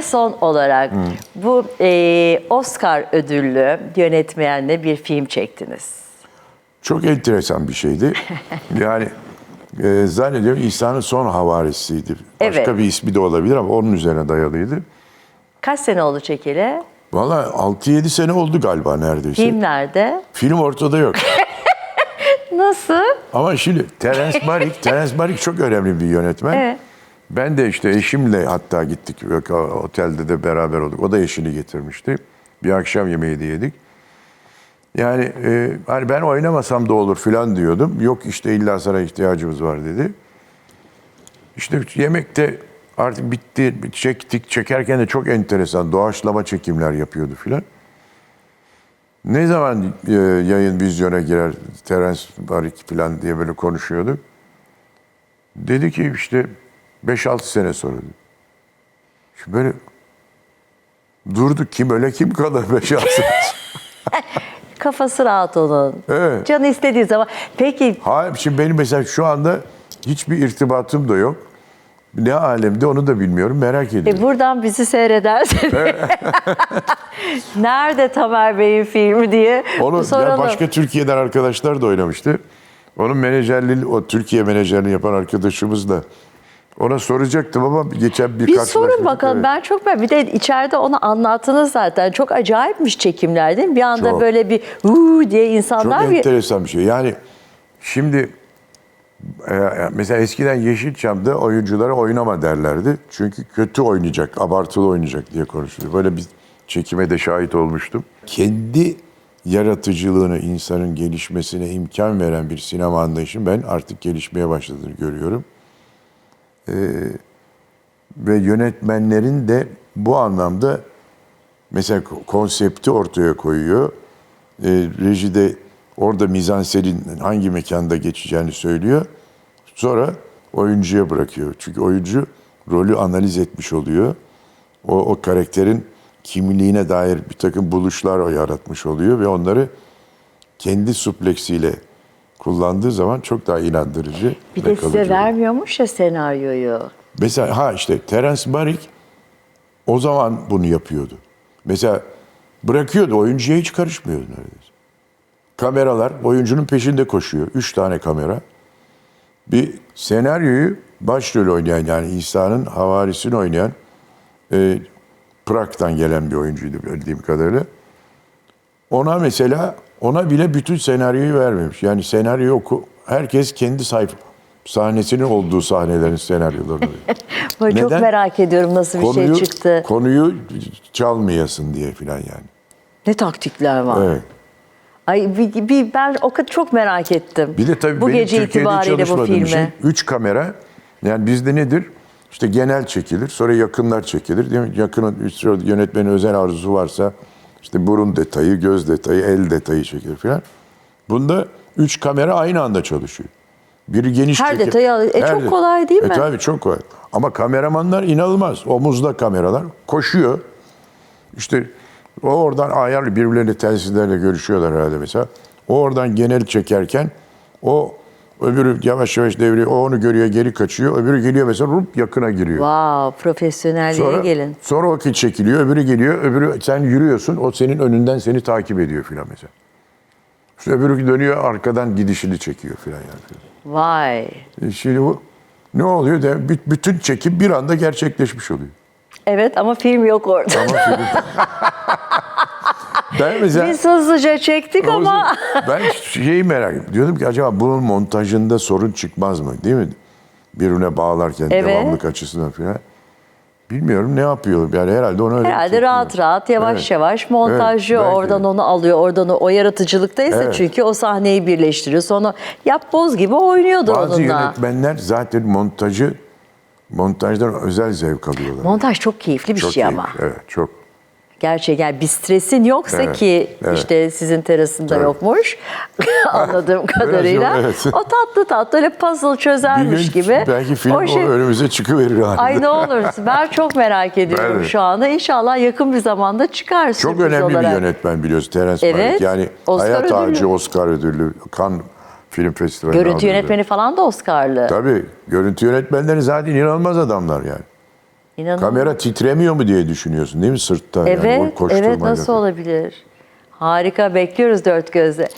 Ve son olarak bu e, Oscar ödüllü yönetmenle bir film çektiniz. Çok enteresan bir şeydi. yani e, zannediyorum İsa'nın son havarisiydi. Başka Evet. bir ismi de olabilir ama onun üzerine dayalıydı. Kaç sene oldu çekeli? Valla 6-7 sene oldu galiba neredeyse. Film nerede? Film ortada yok. Nasıl? Ama şimdi Terence Malick, Terence Malick çok önemli bir yönetmen. Evet. Ben de işte eşimle hatta gittik otelde de beraber olduk. O da eşini getirmişti. Bir akşam yemeği de yedik. Yani e, hani ben oynamasam da olur filan diyordum. Yok işte illa sana ihtiyacımız var dedi. İşte yemekte artık bitti, çektik. Çekerken de çok enteresan doğaçlama çekimler yapıyordu filan. Ne zaman e, yayın vizyona girer Terence Malick filan diye böyle konuşuyorduk. Dedi ki işte 5-6 sene sonra. Şu böyle durdu kim öyle kim kalır 5-6 sene. Kafası rahat onun. Evet. Canı istediği zaman. Peki Hayır şimdi benim mesela şu anda hiçbir irtibatım da yok. Ne alemde onu da bilmiyorum merak ediyorum. e, buradan bizi seyrederseniz. Nerede Tamer Bey'in filmi diye Onu soralım. ya başka Türkiye'den arkadaşlar da oynamıştı. Onun menajerliği, o Türkiye menajerini yapan arkadaşımız da ona soracaktım ama geçen bir Bir sorun bakalım. Evet. Ben çok ben bir de içeride onu anlattınız zaten. Çok acayipmiş çekimler değil mi? Bir anda Çok. böyle bir huu diye Çok insanlar bir enteresan bir şey. Yani şimdi e, mesela eskiden Yeşilçam'da oyunculara oynama derlerdi. Çünkü kötü oynayacak, abartılı oynayacak diye konuşuluyor. Böyle bir çekime de şahit olmuştum. Kendi yaratıcılığını, insanın gelişmesine imkan veren bir sinema anlayışın ben artık gelişmeye başladığını görüyorum. Ee, ve yönetmenlerin de bu anlamda mesela ko- konsepti ortaya koyuyor. E, rejide orada mizansenin hangi mekanda geçeceğini söylüyor. Sonra oyuncuya bırakıyor. Çünkü oyuncu rolü analiz etmiş oluyor. O, o karakterin kimliğine dair bir takım buluşlar yaratmış oluyor ve onları kendi supleksiyle kullandığı zaman çok daha inandırıcı bir de size vermiyormuş ya senaryoyu. Mesela ha işte Terence Malick o zaman bunu yapıyordu. Mesela bırakıyordu oyuncuya hiç karışmıyordu neredeyse. Kameralar oyuncunun peşinde koşuyor. Üç tane kamera. Bir senaryoyu başrol oynayan yani İsa'nın havarisini oynayan e, Prag'dan gelen bir oyuncuydu bildiğim kadarıyla. Ona mesela ona bile bütün senaryoyu vermemiş. Yani senaryo oku herkes kendi sayfa sahnesinin olduğu sahnelerin senaryolarını. Böyle çok Neden? merak ediyorum nasıl bir şey çıktı. Konuyu çalmayasın diye filan yani. Ne taktikler var. Evet. Ay bir, bir- ben o kadar çok merak ettim. Bir de tabii bu benim gece Türkiye'de itibariyle bu filme. için üç kamera yani bizde nedir? İşte genel çekilir, sonra yakınlar çekilir. Değil mi? Yakının işte yönetmenin özel arzusu varsa işte burun detayı, göz detayı, el detayı çekilir filan. Bunda üç kamera aynı anda çalışıyor. Biri geniş Her çekim. detayı al- E, çok de- kolay değil e, mi? Tabii çok kolay. Ama kameramanlar inanılmaz. Omuzda kameralar koşuyor. İşte o oradan ayarlı birbirlerine telsizlerle görüşüyorlar herhalde mesela. O oradan genel çekerken o öbürü yavaş yavaş devriyor. O onu görüyor geri kaçıyor. Öbürü geliyor mesela rup yakına giriyor. Wow, profesyonelliğe Sonra, gelin. sonra vakit çekiliyor. Öbürü geliyor. Öbürü sen yürüyorsun. O senin önünden seni takip ediyor filan mesela. İşte öbürü dönüyor arkadan gidişini çekiyor filan yani. Vay. E Şimdi bu ne oluyor? De, bü- bütün çekim bir anda gerçekleşmiş oluyor. Evet ama film yok orada. Ama film... ben mesela... Biz hızlıca çektik O ama ben şeyi merak ediyorum. Diyordum ki acaba bunun montajında sorun çıkmaz mı? Değil mi? Birbirine bağlarken Evet. devamlık açısından falan. Bilmiyorum ne yapıyor. Yani herhalde onu öyle herhalde çekiyor. rahat rahat yavaş Evet. yavaş montajlıyor. Evet, oradan onu alıyor. Oradan o, o yaratıcılıktaysa Evet. çünkü o sahneyi birleştiriyor. Sonra yap boz gibi oynuyordur Bazı onunla. yönetmenler zaten montajı montajdan özel zevk alıyorlar. Montaj çok keyifli bir Çok şey iyi. ama. Evet çok. Gerçekten bir stresin yoksa Evet, ki evet. işte sizin terasında Evet. yokmuş anladığım kadarıyla. yok, evet. O tatlı tatlı öyle puzzle Bir çözermiş gün gibi. belki film O şey- o önümüze çıkıverir halinde. Ay ne olur ben çok merak ediyorum Ben şu anda. İnşallah yakın bir zamanda çıkar Çok önemli olarak. bir yönetmen biliyorsun Terence Evet, Malick. Yani Oscar Hayat ödüllü. Ağacı Oscar ödüllü. Cannes Film Festivali. Görüntü yönetmeni falan da Oscar'lı. Tabii. Görüntü yönetmenleri zaten inanılmaz adamlar yani. İnanılmaz. Kamera titremiyor mu diye düşünüyorsun değil mi sırtta? Yani Evet, koşturmayla evet nasıl olabilir? Harika bekliyoruz dört gözle.